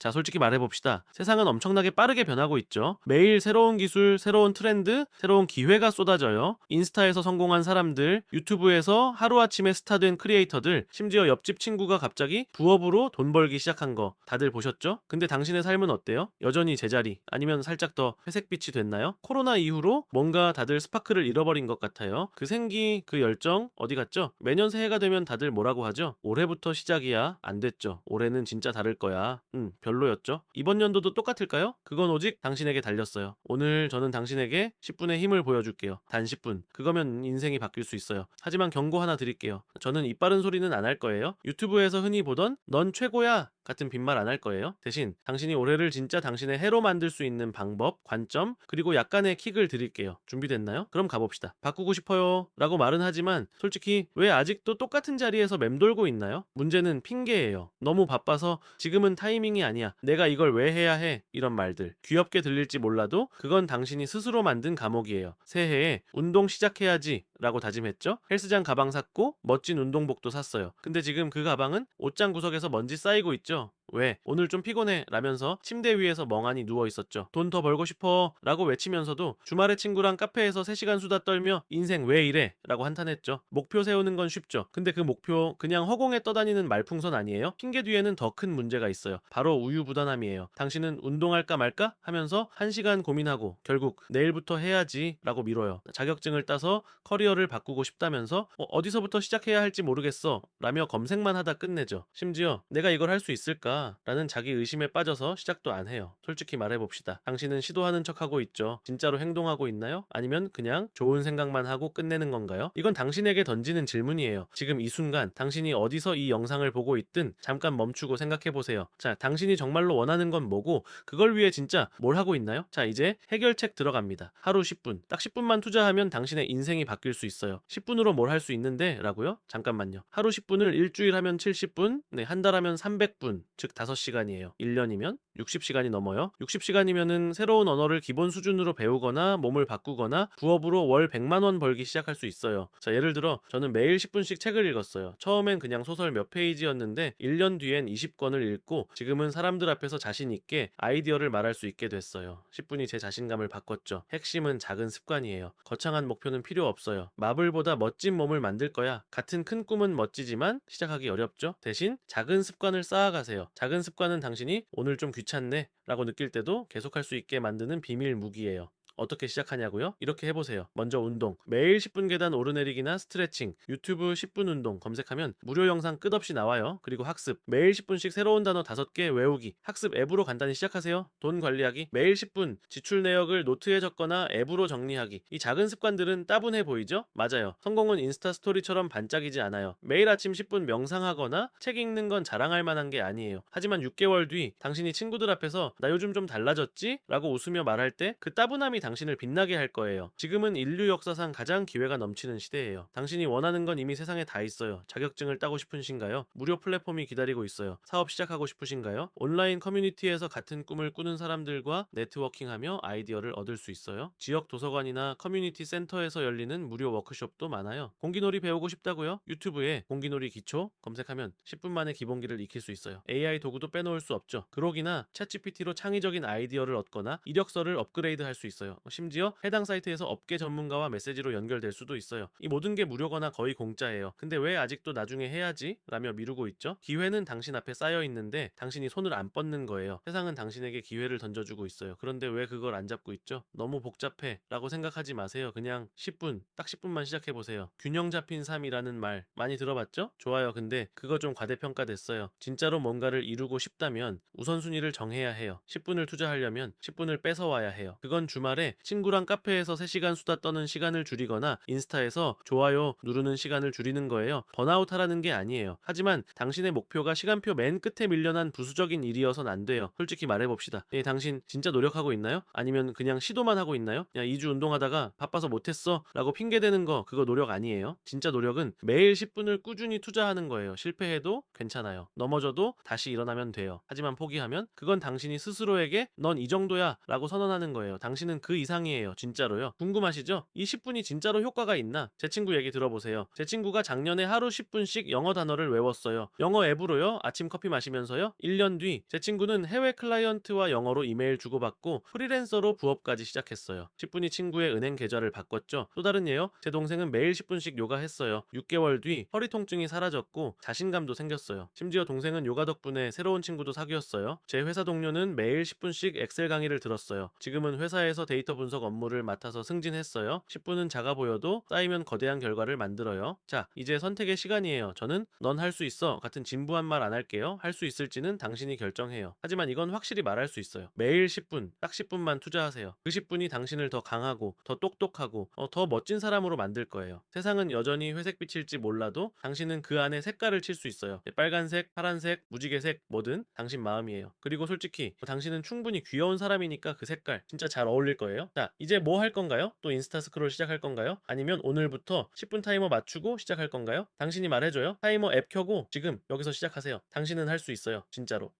자, 솔직히 말해봅시다. 세상은 엄청나게 빠르게 변하고 있죠. 매일 새로운 기술, 새로운 트렌드, 새로운 기회가 쏟아져요. 인스타에서 성공한 사람들, 유튜브에서 하루아침에 스타 된 크리에이터들, 심지어 옆집 친구가 갑자기 부업으로 돈 벌기 시작한 거 다들 보셨죠? 근데 당신의 삶은 어때요? 여전히 제자리, 아니면 살짝 더 회색빛이 됐나요? 코로나 이후로 뭔가 다들 스파크를 잃어버린 것 같아요. 그 생기, 그 열정, 어디 갔죠? 매년 새해가 되면 다들 뭐라고 하죠? 올해부터 시작이야. 안 됐죠. 올해는 진짜 다를 거야. 음, 별로였죠. 이번 연도도 똑같을까요? 그건 오직 당신에게 달렸어요. 오늘 저는 당신에게 10분의 힘을 보여줄게요. 단 10분. 그거면 인생이 바뀔 수 있어요. 하지만 경고 하나 드릴게요. 저는 입 바른 소리는 안 할 거예요. 유튜브에서 흔히 보던 넌 최고야 같은 빈말 안 할 거예요. 대신 당신이 올해를 진짜 당신의 해로 만들 수 있는 방법, 관점, 그리고 약간의 킥을 드릴게요. 준비됐나요? 그럼 가봅시다. 바꾸고 싶어요. 라고 말은 하지만 솔직히 왜 아직도 똑같은 자리에서 맴돌고 있나요? 문제는 핑계예요. 너무 바빠서 지금은 타이밍이 아니야. 내가 이걸 왜 해야 해? 이런 말들. 귀엽게 들릴지 몰라도 그건 당신이 스스로 만든 감옥이에요. 새해에 운동 시작해야지. 라고 다짐했죠? 헬스장 가방 샀고 멋진 운동복도 샀어요. 근데 지금 그 가방은 옷장 구석에서 먼지 쌓이고 있죠? 왜? 오늘 좀 피곤해 라면서 침대 위에서 멍하니 누워 있었죠. 돈 더 벌고 싶어 라고 외치면서도 주말에 친구랑 카페에서 3시간 수다 떨며 인생 왜 이래? 라고 한탄했죠. 목표 세우는 건 쉽죠. 근데 그 목표 그냥 허공에 떠다니는 말풍선 아니에요? 핑계 뒤에는 더 큰 문제가 있어요. 바로 우유부단함이에요. 당신은 운동할까 말까 하면서 1시간 고민하고 결국 내일부터 해야지 라고 미뤄요. 자격증을 따서 커리어를 바꾸고 싶다면서 어, 어디서부터 시작해야 할지 모르겠어 라며 검색만 하다 끝내죠. 심지어 내가 이걸 할 수 있을까? 라는 자기 의심에 빠져서 시작도 안 해요. 솔직히 말해봅시다. 당신은 시도하는 척하고 있죠. 진짜로 행동하고 있나요? 아니면 그냥 좋은 생각만 하고 끝내는 건가요? 이건 당신에게 던지는 질문이에요. 지금 이 순간 당신이 어디서 이 영상을 보고 있든 잠깐 멈추고 생각해보세요. 자, 당신이 정말로 원하는 건 뭐고 그걸 위해 진짜 뭘 하고 있나요? 자, 이제 해결책 들어갑니다. 하루 10분. 딱 10분만 투자하면 당신의 인생이 바뀔 수 있어요. 10분으로 뭘 할 수 있는데 라고요? 잠깐만요. 하루 10분을 일주일 하면 70분, 네, 한 달 하면 300분, 즉 5시간이에요. 1년이면 60시간이 넘어요. 60시간이면은 새로운 언어를 기본 수준으로 배우거나 몸을 바꾸거나 부업으로 월 100만 원 벌기 시작할 수 있어요. 자, 예를 들어 저는 매일 10분씩 책을 읽었어요. 처음엔 그냥 소설 몇 페이지였는데 1년 뒤엔 20권을 읽고 지금은 사람들 앞에서 자신 있게 아이디어를 말할 수 있게 됐어요. 10분이 제 자신감을 바꿨죠. 핵심은 작은 습관이에요. 거창한 목표는 필요 없어요. 마블보다 멋진 몸을 만들 거야. 같은 큰 꿈은 멋지지만 시작하기 어렵죠. 대신 작은 습관을 쌓아가세요. 작은 습관은 당신이 오늘 좀 귀찮네 라고 느낄 때도 계속할 수 있게 만드는 비밀 무기예요. 어떻게 시작하냐고요? 이렇게 해보세요. 먼저 운동. 매일 10분 계단 오르내리기나 스트레칭, 유튜브 10분 운동 검색하면 무료 영상 끝없이 나와요. 그리고 학습. 매일 10분씩 새로운 단어 5개 외우기. 학습 앱으로 간단히 시작하세요. 돈 관리하기. 매일 10분 지출 내역을 노트에 적거나 앱으로 정리하기. 이 작은 습관들은 따분해 보이죠? 맞아요. 성공은 인스타 스토리처럼 반짝이지 않아요. 매일 아침 10분 명상하거나 책 읽는 건 자랑할 만한 게 아니에요. 하지만 6개월 뒤 당신이 친구들 앞에서 나 요즘 좀 달라졌지? 라고 웃으며 말할 때 그 따분함이 당 신을 빛나게 할 거예요. 지금은 인류 역사상 가장 기회가 넘치는 시대예요. 당신이 원하는 건 이미 세상에 다 있어요. 자격증을 따고 싶으신가요? 무료 플랫폼이 기다리고 있어요. 사업 시작하고 싶으신가요? 온라인 커뮤니티에서 같은 꿈을 꾸는 사람들과 네트워킹하며 아이디어를 얻을 수 있어요. 지역 도서관이나 커뮤니티 센터에서 열리는 무료 워크숍도 많아요. 공기놀이 배우고 싶다고요? 유튜브에 공기놀이 기초 검색하면 10분 만에 기본기를 익힐 수 있어요. AI 도구도 빼놓을 수 없죠. 그러기나 챗GPT로 창의적인 아이디어를 얻거나 이력서를 업그레이드 할 수 있어요. 심지어 해당 사이트에서 업계 전문가와 메시지로 연결될 수도 있어요. 이 모든 게 무료거나 거의 공짜예요. 근데 왜 아직도 나중에 해야지? 라며 미루고 있죠. 기회는 당신 앞에 쌓여 있는데 당신이 손을 안 뻗는 거예요. 세상은 당신에게 기회를 던져주고 있어요. 그런데 왜 그걸 안 잡고 있죠? 너무 복잡해. 라고 생각하지 마세요. 그냥 10분, 딱 10분만 시작해보세요. 균형 잡힌 삶이라는 말 많이 들어봤죠? 좋아요. 근데 그거 좀 과대평가됐어요. 진짜로 뭔가를 이루고 싶다면 우선순위를 정해야 해요. 10분을 투자하려면 10분을 뺏어와야 해요. 그건 주말에 친구랑 카페에서 3시간 수다 떠는 시간을 줄이거나 인스타에서 좋아요 누르는 시간을 줄이는 거예요. 번아웃 하라는 게 아니에요. 하지만 당신의 목표가 시간표 맨 끝에 밀려난 부수적인 일이어선 안 돼요. 솔직히 말해봅시다. 예, 당신 진짜 노력하고 있나요? 아니면 그냥 시도만 하고 있나요? 야, 2주 운동하다가 바빠서 못했어 라고 핑계대는 거 그거 노력 아니에요. 진짜 노력은 매일 10분을 꾸준히 투자하는 거예요. 실패해도 괜찮아요. 넘어져도 다시 일어나면 돼요. 하지만 포기하면 그건 당신이 스스로에게 넌 이 정도야 라고 선언하는 거예요. 당신은 그그 이상이에요. 진짜로요. 궁금하시죠? 이 10분이 진짜로 효과가 있나? 제 친구 얘기 들어보세요. 제 친구가 작년에 하루 10분씩 영어 단어를 외웠어요. 영어 앱으로요. 아침 커피 마시면서요. 1년 뒤 제 친구는 해외 클라이언트와 영어로 이메일 주고받고 프리랜서로 부업까지 시작했어요. 10분이 친구의 은행 계좌를 바꿨죠. 또 다른 예요. 제 동생은 매일 10분씩 요가 했어요. 6개월 뒤 허리 통증이 사라졌고 자신감도 생겼어요. 심지어 동생은 요가 덕분에 새로운 친구도 사귀었어요. 제 회사 동료는 매일 10분씩 엑셀 강의를 들었어요. 지금은 회사에서 데이 터 분석 업무를 맡아서 승진했어요. 10분은 작아 보여도 쌓이면 거대한 결과를 만들어요. 자, 이제 선택의 시간이에요. 저는 넌 할 수 있어 같은 진부한 말 안 할게요. 할 수 있을지는 당신이 결정해요. 하지만 이건 확실히 말할 수 있어요. 매일 10분, 딱 10분만 투자하세요. 그 10분이 당신을 더 강하고, 더 똑똑하고, 어, 더 멋진 사람으로 만들 거예요. 세상은 여전히 회색빛일지 몰라도 당신은 그 안에 색깔을 칠 수 있어요. 빨간색, 파란색, 무지개색, 뭐든 당신 마음이에요. 그리고 솔직히 당신은 충분히 귀여운 사람이니까 그 색깔 진짜 잘 어울릴 거예요. 자, 이제 뭐 할 건가요? 또 인스타 스크롤 시작할 건가요? 아니면 오늘부터 10분 타이머 맞추고 시작할 건가요? 당신이 말해줘요. 타이머 앱 켜고 지금 여기서 시작하세요. 당신은 할 수 있어요. 진짜로.